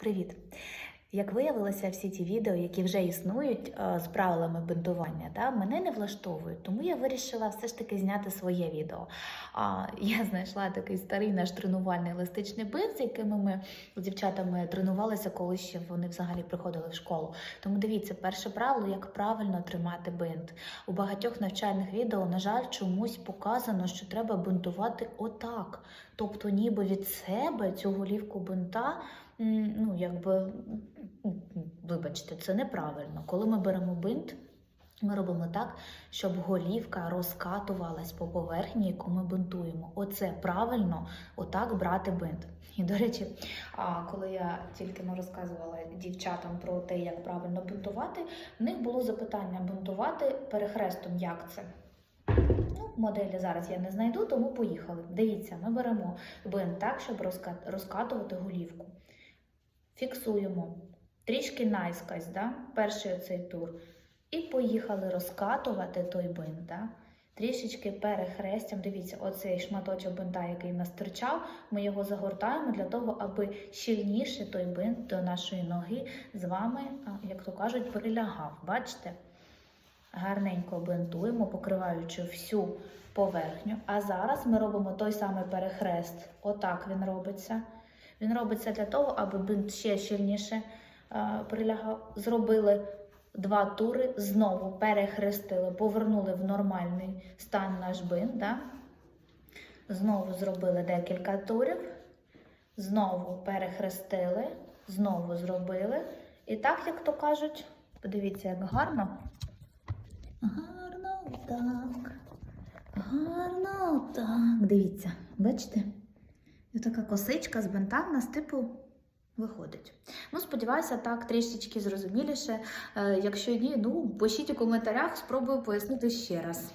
Привіт! Як виявилося, всі ті відео, які вже існують е, з правилами бинтування, та, мене не влаштовують, тому я вирішила все ж таки зняти своє відео. А, я знайшла такий старий наш тренувальний еластичний бинт, з якими ми з дівчатами тренувалися, коли ще вони взагалі приходили в школу. Тому дивіться, перше правило, як правильно тримати бинт. У багатьох навчальних відео, на жаль, чомусь показано, що треба бинтувати отак. Тобто, ніби від себе цю голівку бинта ну, якби, вибачте, це неправильно. Коли ми беремо бинт, ми робимо так, щоб голівка розкатувалась по поверхні, яку ми бинтуємо. Оце правильно, отак брати бинт. І, до речі, коли я тільки не розказувала дівчатам про те, як правильно бинтувати, в них було запитання бинтувати перехрестом, як це. Ну, моделі зараз я не знайду, тому поїхали. Дивіться, ми беремо бинт так, щоб розкатувати голівку. Фіксуємо трішки наискось, да? перший оцей тур. І поїхали розкатувати той бинт. Да? Трішечки перехрестям. Дивіться, оцей шматочок бинта, який нас стирчав, ми його загортаємо для того, аби щільніше той бинт до нашої ноги з вами, як то кажуть, прилягав. Бачите? Гарненько бинтуємо, покриваючи всю поверхню. А зараз ми робимо той самий перехрест. Отак він робиться. Він робиться для того, аби бинт ще щільніше е, прилягав. Зробили два тури, знову перехрестили, повернули в нормальний стан наш бинт. Да? Знову зробили декілька турів, знову перехрестили, знову зробили. І так, як то кажуть, подивіться, як гарно. Гарно так. Гарно так. Дивіться, бачите? І така косичка з бинта нас типу виходить. Ну, сподіваюся, так трішечки зрозуміліше. Е, якщо ні, ну пишіть у коментарях, спробую пояснити ще раз.